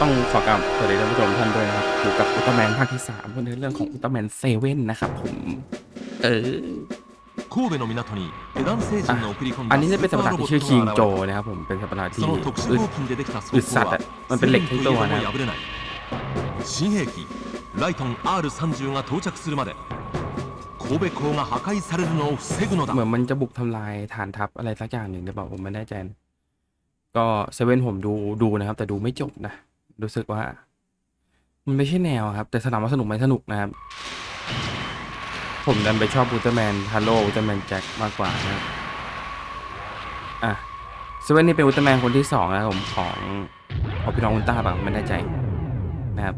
ต้องขอกราบสวัสดีท่านผู้ชมท่านด้วยนะครับอยู่กับอุลตร้าแมนภาคที่3ในเรื่องของอุลตร้าแมนเซเว่นนะครับผม เออ 神戸の港にエダン星人の送り込ん อั だ นนี้ ス จะ ー เป็นสัตว์ประหลาด パーロボ ที่ ッ ชื่อ ト คิง が โจ 現れ นะครับผมเป็นสัตว์ประหลาดที่ その特殊 อึด 合金でできた装 อึด 甲 สัตว์ は อะมันเป็นเหล็ก 1000 ทั้ง と ตัว いえども นะครับ 破れない新兵器ライトン R30 が到着するまで神戸港が破壊されるのを防ぐのだ เหมือนมันจะบุกทำลายฐานทัพอะไรสักอย่างหนึ่งหรือเปล่าผมไม่แน่ใจนะก็เซเว่นผมดูดูนะครับ แต่ดูไม่จบนะ รู้สึกว่า มันไม่ใช่แนวครับ แต่สนามว่าสนุกไหมสนุกนะครับ ผมดันไปชอบอุลตร้าแมนฮาโลอุลตร้าแมนแจ็คมากกว่านะครับอะเซเว่นนี่เป็นอุลตร้าแมนคนที่สองนะผมของของพี่น้องอุลตร้าป่ะไม่แน่ใจนะครับ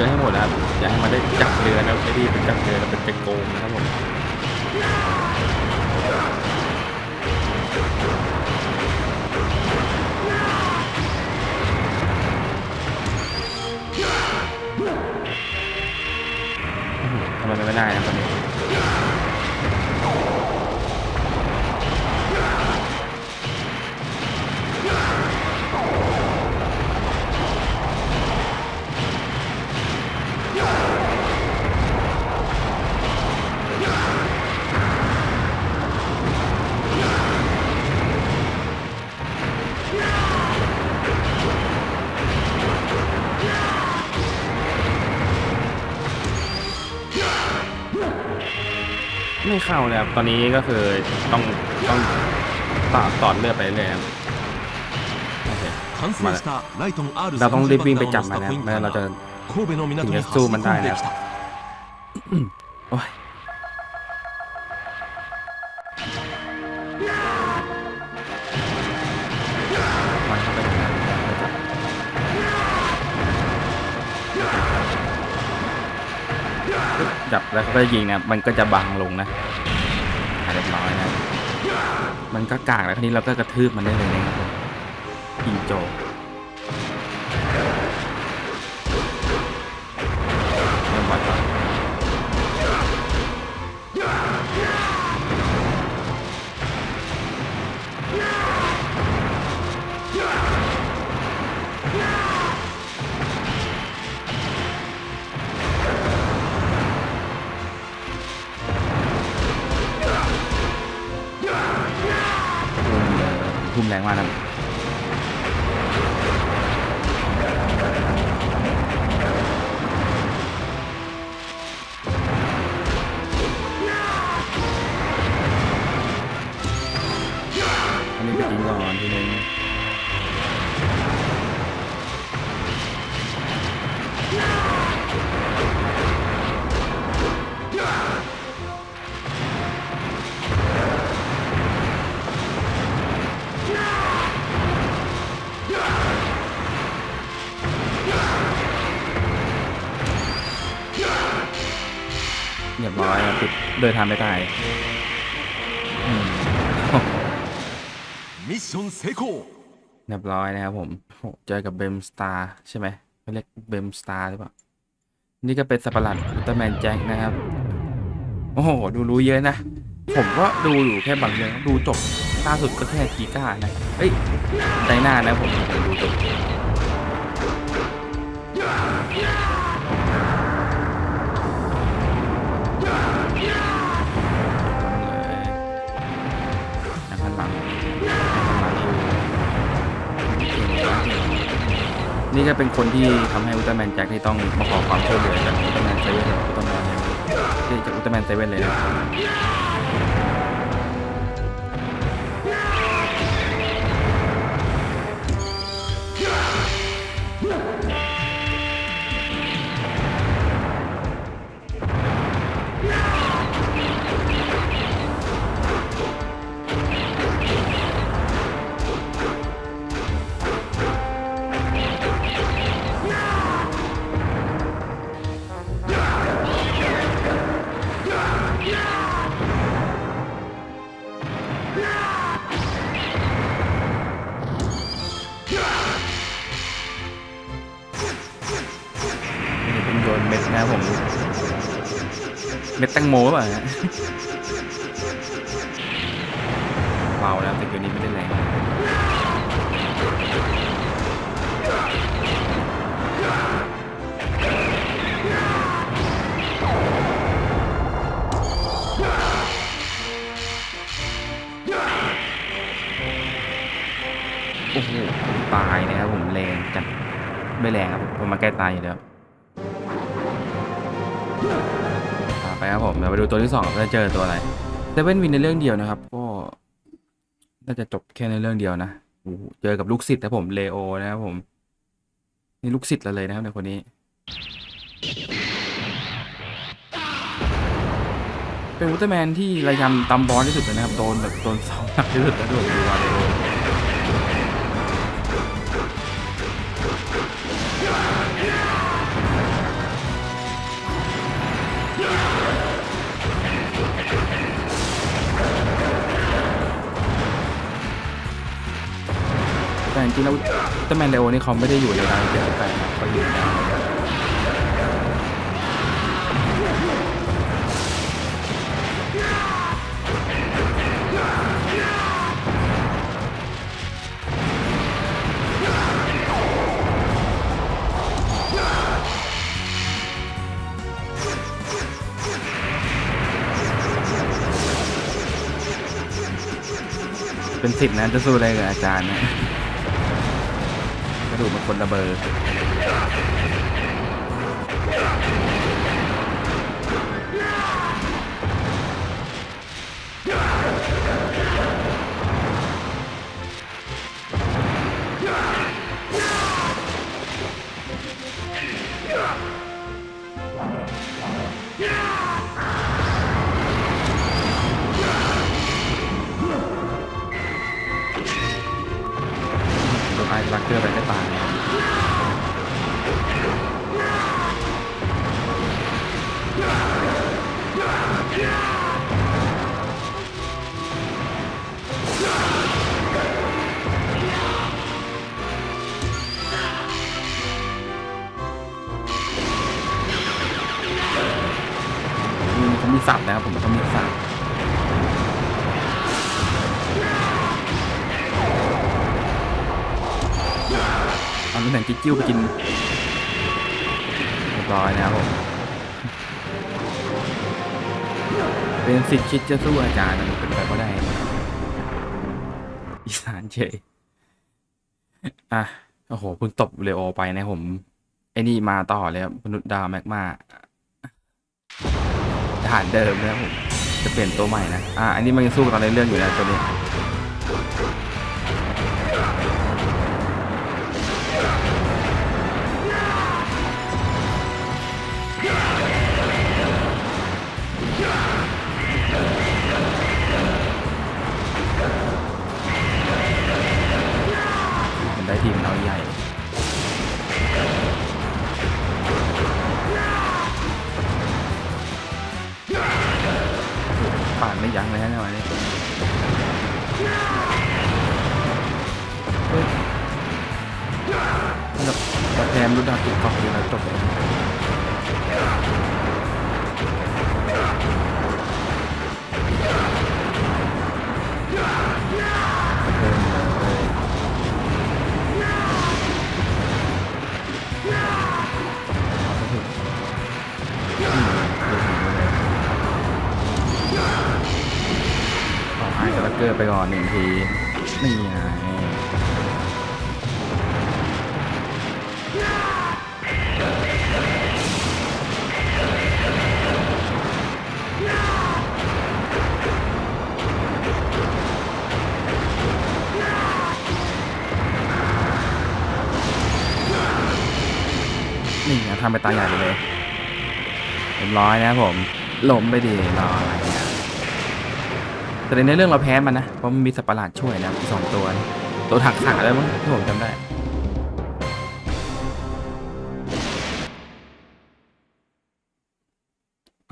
รือให้หมดนะครับอย่าให้มันได้จับเรือนะไอ้ที่เป็นจับเรือแล้วเป็นจะโกงนะครับผมอื้อหือทำไมไม่ได้นะตอนนี้ เข้านะครับ ตอนนี้ก็คือต้องต้องตัดตอนเลือดไปเลยครับโอเคเราต้องรีบวิ่งไปจับมันนะไม่งั้นเราจะถึงจะสู้มันได้แล้วโอ้ย จับแล้วเขาก็ยิงนะ มันก็จะบังลงนะเรียบร้อยนะ มันก็กากแล้วทีนี้เราก็กระทืบมันได้เลยนะครับผมยิงโจ แรงมากนะอันนี้ไปกินก่อนทีนึง ร้อยติดโดยทำไม่ตายมิชชั่นเซโคเรียบร้อยนะครับผมเจอกับเบมสตาร์ใช่ไหมเขาเรียกเบมสตาร์หรือเปล่า นี่ก็เป็นสปารัดอุลตร้าแมนแจ็คนะครับ โอ้โห ดูรู้เยอะนะ ผมก็ดูอยู่แค่บางเรื่องดูจบล่าสุดก็แค่กีก้านะ เอ้ยไดหน้านะผมดูจบ นี่ก็เป็นคนที่ทำให้อุลตร้าแมนแจ็คที่ต้องมาขอความช่วยเหลือจากอุลตร้าแมนเซเว่นออุลตร้าแมนที่จากอุลตร้าแมนเซเว่นเลยนะ เม็ดแตงโมหรือเปล่าฮะเบาแล้วแต่เกมนี้ไม่ได้แรงโอ้โหตายนะครับผมแรงจัดไม่แรงครับผมมาใกล้ตายอยู่แล้ว อ่าไปครับผมเดี๋ยวไปดูตัวที่สองเราจะเจอตัวอะไรเซเว่นวินในเรื่องเดียวนะครับ ก็น่าจะจบแค่ในเรื่องเดียวนะโอ้โหเจอกับลูกศิษย์นะผมเลโอนะครับผมนี่ลูกศิษย์เราเลยนะครับในคนนี้เป็นอุลตร้าแมนที่ระยำตำบอลที่สุดเลยนะครับโดนแบบโดนเสาหนักที่สุดแล้วด้วยดูว่าเลโริงๆแล้วอุลตร้าแมนเลโอนี่เขาไม่ได้อยู่ในดาวเจ็ดสิบแปดนเขาอยู่เป็นสิทธิ์นะจะสู้อะไรกับอาจารย์นะ ดูมันคนละเบอร์ ลักเกอร์ไปก็ตายมีสับนะครับผมเขามีสับ เอาน้ำแข็งจิ๊กจิ้วไปกินเรียบร้อยนะครับผมเป็นสิทธิ์คิดจะสู้อาจารย์นะมันเป็นไปก็ได้อีสานเฉยอะโอ้โหเพิ่งตบเรโอไปนะผมไอ้นี่มาต่อเลยครับมนุษย์ดาวแมกมาทหารเดิมนะครับผมจะเปลี่ยนตัวใหม่นะอะอันนี้มันยังสู้กันในเรื่องอยู่นะตัวนี้ ได้ทีมเราใหญ่ปานไม่ยั้งเลยฮะเนี่ยวันนี้แบบแบบแพมรู้ดาวติดกาะอยู่แล้วจบเลย อืมเพิ่มเลยขอให้กระเกอร์ไปก่อนหนึ่งที นี่ไงนี่ไงทำไปตาใหญ่เลย บร้อยนะครับผมล้มไปดีรออะไรเนี่ยแต่ในเรื่องเราแพ้มันนะ เพราะมันมีสัตว์ประหลาดช่วยนะสองตัว ตัวถักขาแล้วมั้งที่ผมจำได้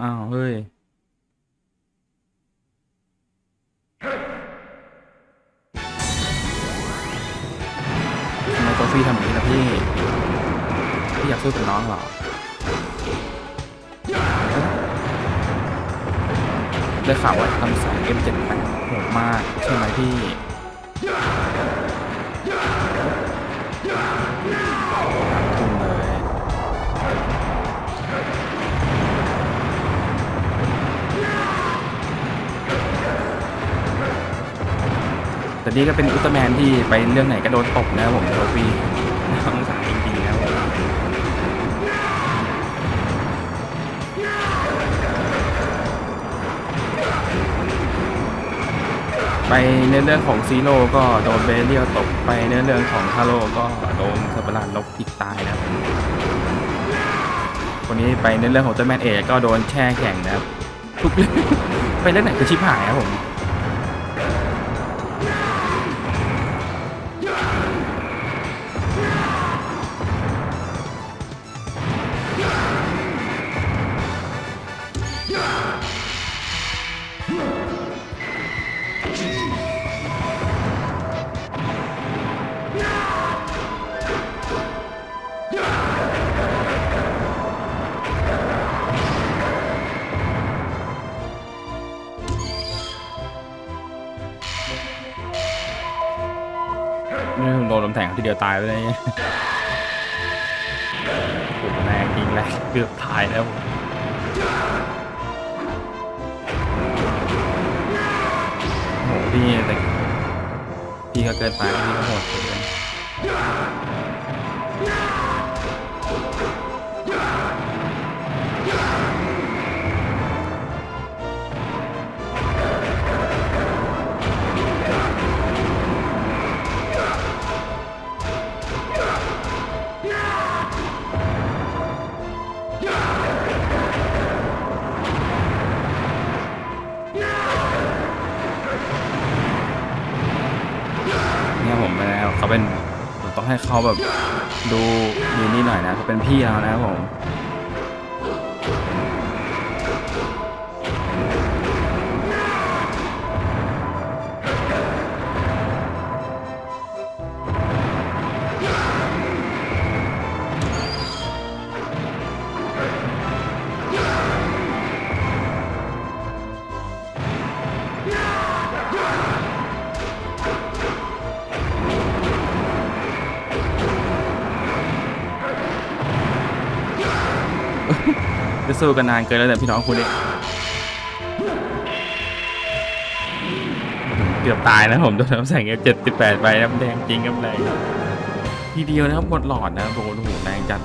อ้าวเฮ้ยทำไมโซฟี่ทำอย่างนี้นะพี่ พี่อยากสู้กับน้องเหรอ ได้ข่าวว่าทำสาย M78 โหดมากใช่ไหมพี่ทุ่มเลยแต่นี่ก็เป็นอุลตร้าแมนที่ไปเรื่องไหนก็โดนตบนะครับผมโทฟี่ ไปในเรื่องของซีโร่ก็โดนเบเรียลตกไปในเรื่องของคาโร่ก็โดนสัปหลาดลบอีกตายนะครับคนนี้ไปในเรื่องของเจ้าแมนเอกก็โดนแช่แข็งนะครับทุกเรื่องไปเรื่องไหนก็ชิบหายครับผม นี่โดนลมแทงทีเดียวตายไปเลยเนี่ยโอ้โหแรงจริงแรงเกือบตายแล้วโอ้โหพี่แต่พี่ก็เกินไปพี่ก็โหดเกิน เขาเป็นผมต้องให้เขาแบบดูดีนี่หน่อยนะเขาเป็นพี่เรานะครับผม จะสู้กันนานเกินแล้วเนี่ยพี่น้องคุณเนี่ยเกือบตายนะผมโดนน้ำแสงเอฟเจ็ดสิบแปดไปน้ำแดงจริงกับแรงทีเดียวนะครับหมดหลอดนะครับโอ้โหโอ้โหแรงจัด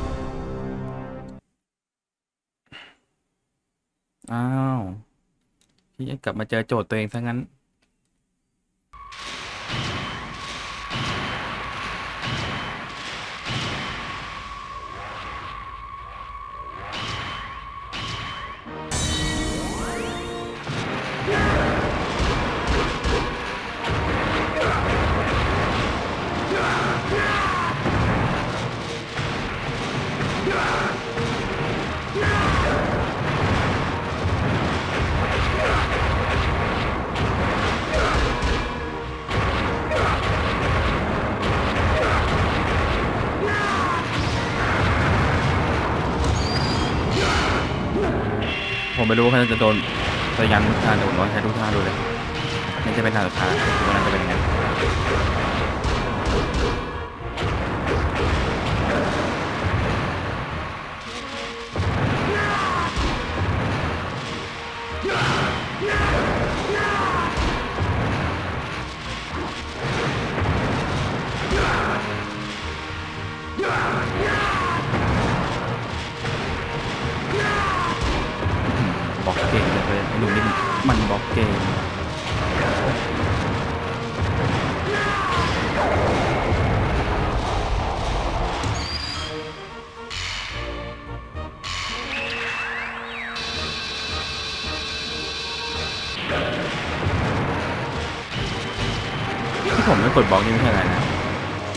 อ้าว พี่กลับมาเจอโจทย์ตัวเองซะงั้น ผมไม่รู้ว่าเขาจะโดนจะยันทุกทางแต่ผมลองใช้ทุกทางดูเลยนี่จะเป็นทางสุดท้ายดูว่านั้นจะเป็นยังไง ที่ผมไม่กดบล็อกนี่ไม่ใช่อะไรนะ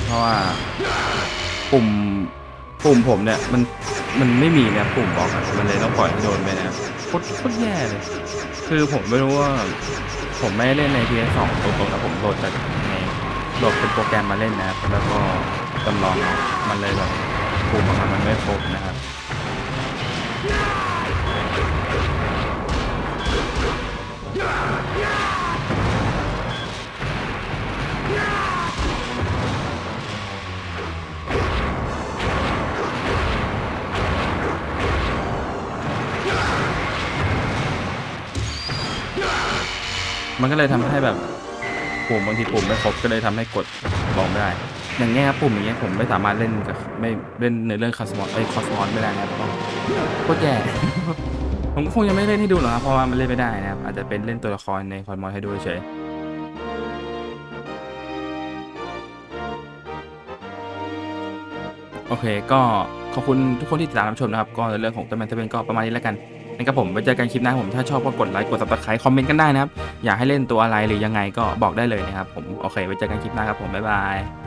เพราะว่าปุ่มปุ่มผมเนี่ยมันมันไม่มีนี่ยปุ่มบล็อกอะมันเลยต้องปล่อยให้โดนไปนะโคตรโคตรแย่เลย คือผมไม่รู้ว่า ผมไม่เล่นใน PS2 ตรงๆนะผมโหลดจากในโหลดเป็นโปรแกรมมาเล่นนะแล้วก็จำลองมันเลยแบบปุ่มของมันมันไม่ครบนะครับ มันก็เลยทำให้แบบปุ่มบางทีปุ่มไม่ครบก็เลยทำให้กดบอกไม่ได้ อย่างเงี้ยครับปุ่มอย่างเงี้ยผมไม่สามารถเล่นกับไม่เล่นในเรื่องคอสมอนไอ้คอสมอนไม่ได้นะครับเพราะโคตรแย่ผมก็คงยังไม่เล่นให้ดูหรอกครับเพราะว่ามันเล่นไม่ได้นะครับอาจจะเป็นเล่นตัวละครในคอสมอนให้ดูเฉยโอเค ก็ขอบคุณทุกคนที่ติดตามรับชมนะครับ ก็ในเรื่องของตัวแมนเทเนก็ประมาณนี้แล้วกัน นะครับผมไว้เจอกันคลิปหน้าผมถ้าชอบก็กดไลค์กดซับสไครต์คอมเมนต์กันได้นะครับอยากให้เล่นตัวอะไรหรือยังไงก็บอกได้เลยนะครับผมโอเคไว้เจอกันคลิปหน้าครับผมบ๊ายบาย